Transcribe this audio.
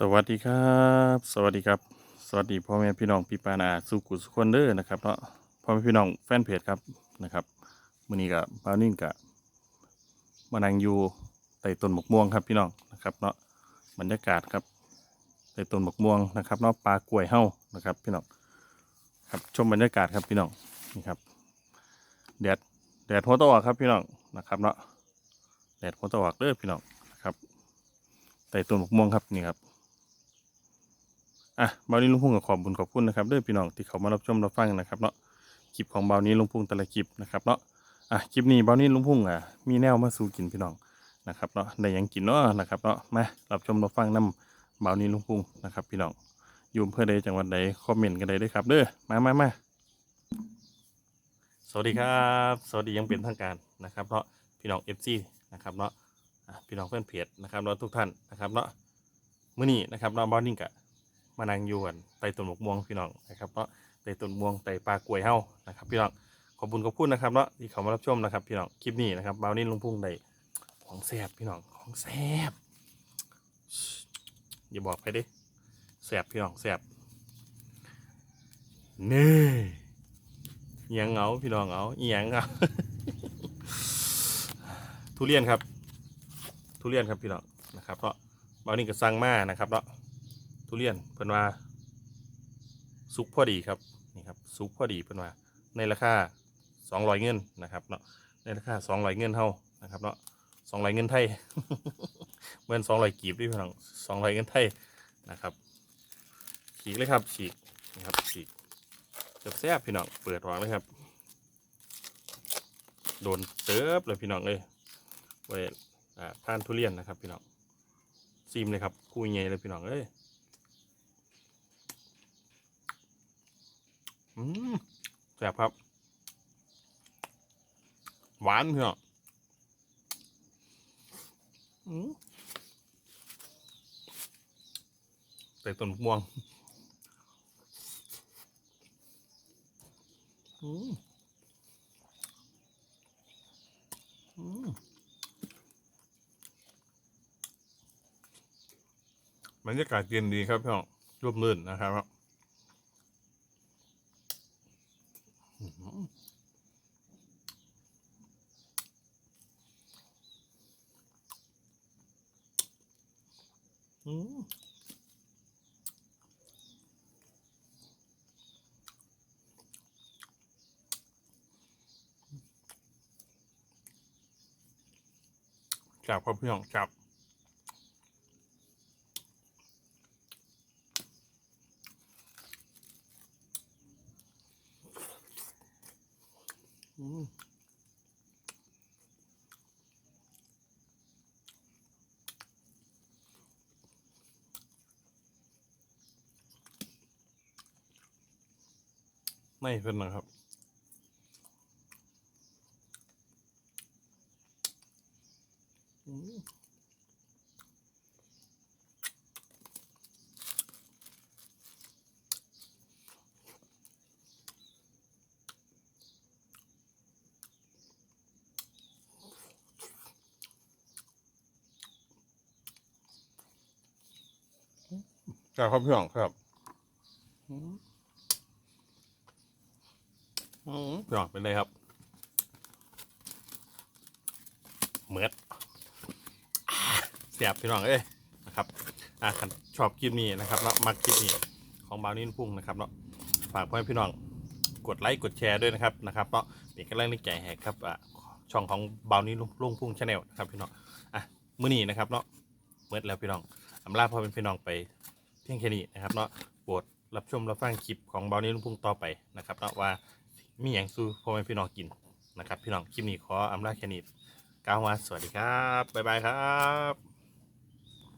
สวัสดีครับ สวัสดีครับ สวัสดีพ่อแม่พี่น้องพี่ปานาสุกุสุคนเด้อนะครับเนาะพ่อแม่พี่น้องแฟนเพจครับนะครับมื้อนี้ก็บาวนิ่งกับมานั่งอยู่ใต้ต้นหมกม่วงครับพี่น้องนะครับเนาะบรรยากาศครับใต้ต้นหมกม่วงนะครับเนาะปลากล้วยเฮานะครับ พี่น้องครับชมบรรยากาศครับพี่น้องนี่ครับแดดแดดหัวตะวันครับพี่น้องนะครับเนาะแดดหัวตะวันเด้อพี่น้องนะครับใต้ต้นหมกม่วงครับนี่ครับ อะบาวนี้ลุงพุ่งกับขอบบุญขอบคุณนะครับเด้อพี่น้องที่เขามารับชมรับฟังนะครับเนาะคลิปของบาวนี้ลุงพุ่งแต่ละคลิปนะครับเนาะอะคลิปนี้บาวนี้ลุงพุ่งอะมีแนวมาสู่กินพี่น้องนะครับเนาะได้ยังกินเนาะนะครับเนาะมารับชมรับฟังนํบาวนี้ลุงพุ่งนะครับ พี่น้องอยู่อำเพื่อใดจังหวัดใดคอมเมนต์กันได้ด้วยครับ เด้อมามามาสวัสดีครับ สวัสดียังเป็นทางการนะครับเนาะพี่น้องเอฟซีนะครับเนาะพี่น้องเพื่อนเพจนะครับเนาะทุกท่านนะครับเนาะมื้อนี้นะครับเนาะบาวนิ่งกะ มานั่งอยู่กันไต่ต้นหมกม่วงพี่น้องนะครับเนาะไต่ต้นม่วงไต่ปลากล้วยเฮานะครับพี่น้องขอบคุญขอบคุณนะครับเนาะที่เขามารับชมนะครับพี่น้องคลิปนี้นะครับบานี่ลุงพุ่งได้ของแซ่บพี่น้องของแซ่บอย่าบอกไปดิแซ่บพี่น้องแซ่บเน่เอียงเอาพี่น้องเอาเอียงเอาทุเรียนครับ ทุเรียนครับพี่น้องนะครับเพราะบานี่ก็สั่งมานะครับเนาะ ทุเรียนเพิ่นว่าสุกพอดีครับนี่ครับสุกพอดีเพิ่นว่าในราคา200เงินนะครับเนาะในราคา200เงินเท่านะครับเนาะ200เงินไทยเหมือน200กีบด้วยพี่น้อง200เงินไทยนะครับฉีกเลยครับฉีกนะครับฉีกจะแซ่บพี่น้องเปิดวางเลยครับ โดนเติบเลยพี่น้องเลยไว้อ่านทุเรียนนะครับพี่น้องซีมเลยครับคุยใหญ่เลยพี่น้องเอ้ย อืมแซ่บครับ หวานเพียงอืมใส่ต้นมะม่วงอืมอืมบรรยากาศเย็นดีครับพี่น้องร่มรื่นนะครับ จับครับพี่น้องจับอืม ไม่เป็นนะครับอืมจับครับพี่น้องครับ อืมอืมพี่น้องเป็นไรครับ เหมือดเสียบพี่น้องเอ้ยนะครับอ่าคันชอบคลิปนี้นะครับแล้วมักคลิปนี้ของบาวนิ่นพุ่งนะครับเนาะฝากพ่อแม่พี่น้องกดไลค์กดแชร์ด้วยนะครับนะครับเนาะเป็นกำลังใจให้ครับอ่าช่องของบาวนิ่นลุ่งพุ่งชาแนลนะครับพี่น้องอะมื้อนี้นะครับเนาะเมื่อแล้วพี่น้องอำลาพ่อเป็นพี่น้องไปเพียงแค่นี้นะครับเนาะโปรดรับชมรับฟังคลิปของบาวนิ่นลุ่งพุ่งต่อไปนะครับเนาะว่า มีอย่างสู้พ่อแม่พี่น้องกินนะครับ พี่น้องคลิปนี้ขออำลาแค่นี้ก้าวมาสวัสดีครับบ๊ายบายครับ